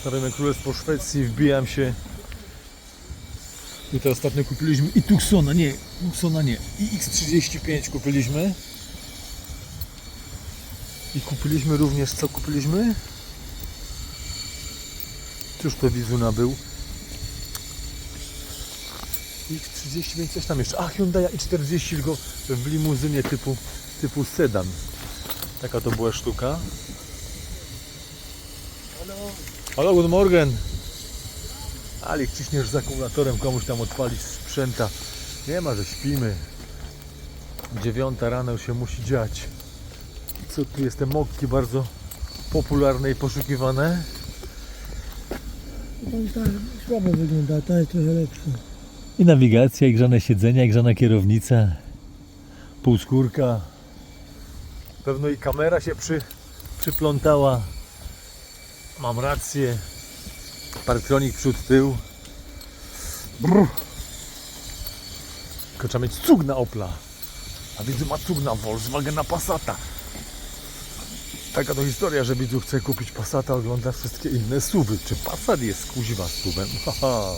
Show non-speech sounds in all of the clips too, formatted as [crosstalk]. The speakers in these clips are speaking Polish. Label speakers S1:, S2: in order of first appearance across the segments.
S1: Staramy Królestwo Szwecji, wbijam się. Tutaj ostatnio kupiliśmy i Tucsona, nie, Tucsona nie, i X35 kupiliśmy. I kupiliśmy również, co kupiliśmy? Cóż to widzu nabył? X35, coś tam jeszcze. A, Hyundai i40 tylko w limuzynie typu, typu sedan. Taka to była sztuka. Halo, good morgen. Alik, ciśniesz z akumulatorem, komuś tam odpalić sprzęta. Nie ma, że śpimy. Dziewiąta rano już się musi dziać. Co tu jest? Te mokki bardzo popularne i poszukiwane.
S2: I tak słabo wygląda, ta jest trochę lepsza.
S1: I nawigacja, i grzane siedzenia, i grzana kierownica. Półskórka. Pewno i kamera się przy, przyplątała. Mam rację. Parktronik przód, tył. Brr. Tylko trzeba mieć cug na Opla. A widzę ma cug na Volkswagena Passata. Taka to historia, że widzu chce kupić Passata, ogląda wszystkie inne suwy. Czy Passat jest kuźwa suwem? [laughs] Haha.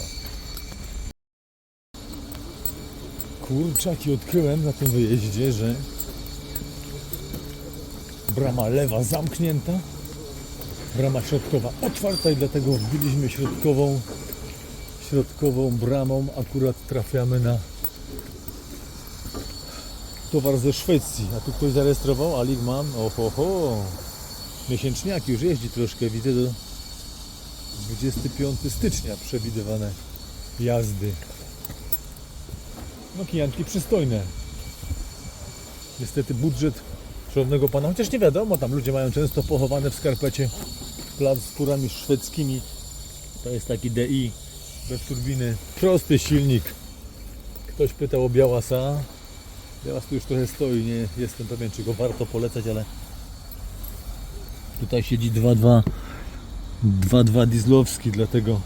S1: Kurczaki odkryłem na tym wyjeździe, że brama lewa zamknięta, brama środkowa otwarta i dlatego wbiliśmy środkową, środkową bramą. Akurat trafiamy na towar ze Szwecji. A tu ktoś zarejestrował? Alik mam. Oho, ho. Miesięczniaki już jeździ troszkę. Widzę do 25 stycznia przewidywane jazdy. No kijanki przystojne. Niestety budżet szanownego pana, chociaż nie wiadomo, tam ludzie mają często pochowane w skarpecie plac z furami szwedzkimi. To jest taki DI bez turbiny. Prosty silnik. Ktoś pytał o Białasa. Białas tu już trochę stoi, nie jestem pewien czy go warto polecać, ale tutaj siedzi 2.2 2.2 dieslowski, dlatego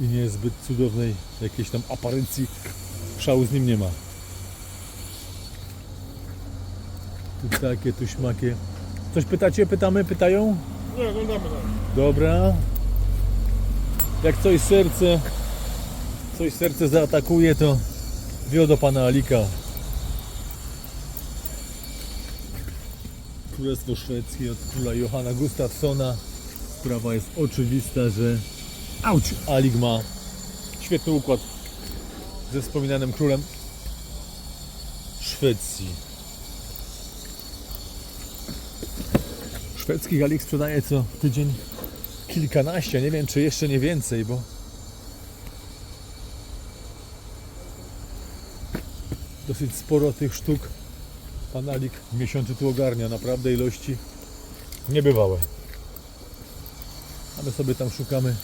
S1: i nie zbyt cudownej jakiejś tam aparycji szału z nim nie ma. Tu takie, tu śmakie. Coś pytacie, pytamy, pytają?
S2: Nie, oglądamy tak.
S1: Dobra. Jak coś serce, coś serce zaatakuje, to wio do pana Alika. Królestwo Szwedzkie od króla Johanna Gustafsona. Sprawa jest oczywista, że Auć! Alik ma świetny układ ze wspominanym królem Szwecji. Szwedzkich Alik sprzedaje co tydzień kilkanaście, nie wiem czy jeszcze nie więcej, bo dosyć sporo tych sztuk pan Alik w miesiącu tu ogarnia, naprawdę ilości niebywałe. A my sobie tam szukamy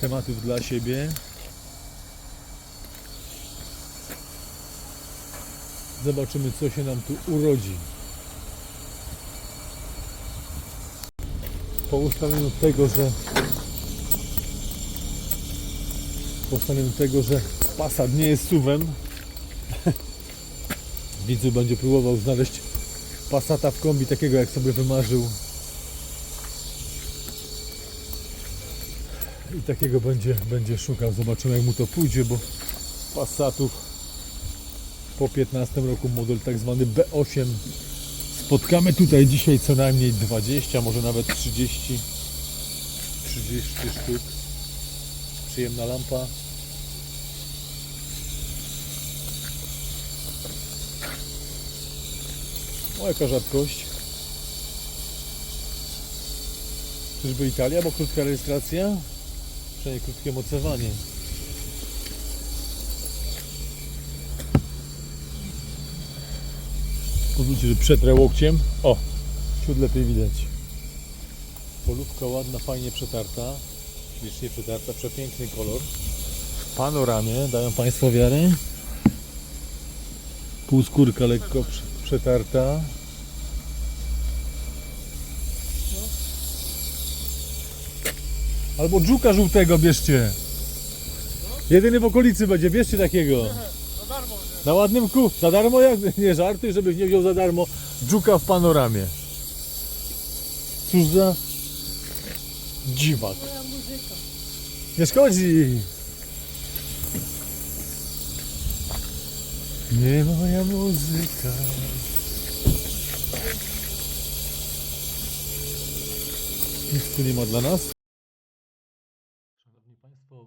S1: tematów dla siebie. Zobaczymy, co się nam tu urodzi. Po ustaleniu tego, że po tego, że Passat nie jest suwem, [laughs] widzu będzie próbował znaleźć Passata w kombi takiego, jak sobie wymarzył. i takiego będzie, będzie szukał. Zobaczymy jak mu to pójdzie, bo Passatów po 15 roku model tak zwany B8 spotkamy tutaj dzisiaj co najmniej 20, może nawet 30 30 sztuk. Przyjemna lampa. O jaka rzadkość. Czyżby Italia, bo krótka rejestracja? Przynajmniej krótkie mocowanie. Pozwólcie, że przetrę łokciem. O, ciut lepiej widać. Polówka ładna, fajnie przetarta. Ślicznie przetarta, przepiękny kolor. W panoramie, dają Państwo wiarę. Półskórka lekko prze- przetarta. Albo dżuka żółtego bierzcie. Jedyny w okolicy będzie, bierzcie takiego. Na ładnym ku. Za darmo jak [laughs] nie żartuj, żebyś nie wziął za darmo dżuka w panoramie. Cóż za Dziwak. Nie szkodzi. Nie moja muzyka. Nic tu nie ma dla nas. Szanowni Państwo,